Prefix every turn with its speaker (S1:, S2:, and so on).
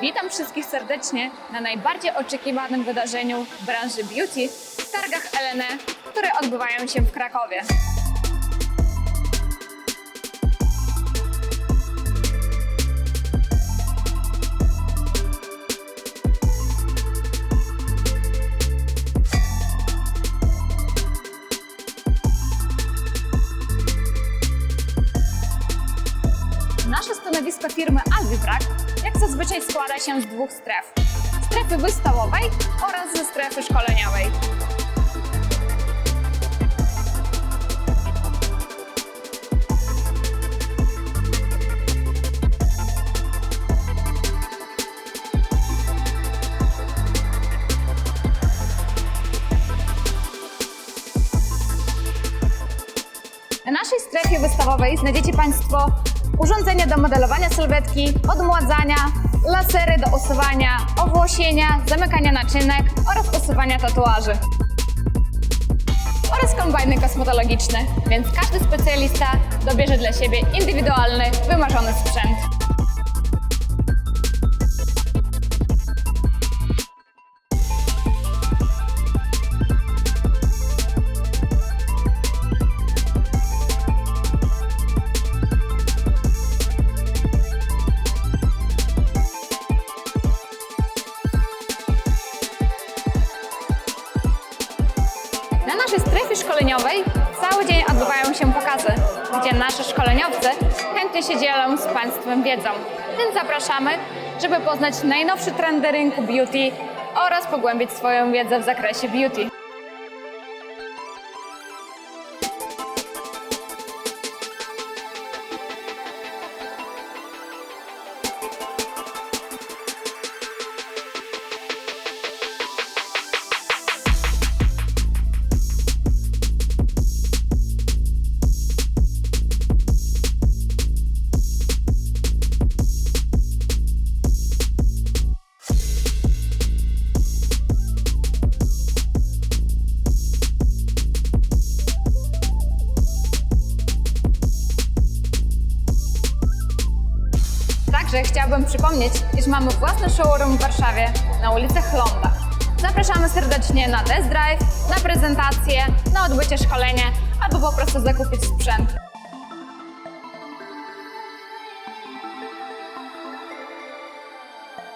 S1: Witam wszystkich serdecznie na najbardziej oczekiwanym wydarzeniu w branży beauty targach LNE, które odbywają się w Krakowie. Nasze stanowisko firmy Alvibrak jak zazwyczaj składa się z dwóch stref. Strefy wystawowej oraz ze strefy szkoleniowej. Na naszej strefie wystawowej znajdziecie Państwo urządzenia do modelowania sylwetki, odmładzania, lasery do usuwania owłosienia, zamykania naczynek oraz usuwania tatuaży. Oraz kombajny kosmetologiczne, więc każdy specjalista dobierze dla siebie indywidualny, wymarzony sprzęt. Naszej strefie szkoleniowej cały dzień odbywają się pokazy, gdzie nasi szkoleniowcy chętnie się dzielą z Państwem wiedzą. Więc zapraszamy, żeby poznać najnowsze trendy rynku beauty oraz pogłębić swoją wiedzę w zakresie beauty. Także chciałabym przypomnieć, iż mamy własny showroom w Warszawie na ulicy Chlonda. Zapraszamy serdecznie na test drive, na prezentację, na odbycie szkolenia albo po prostu zakupić sprzęt.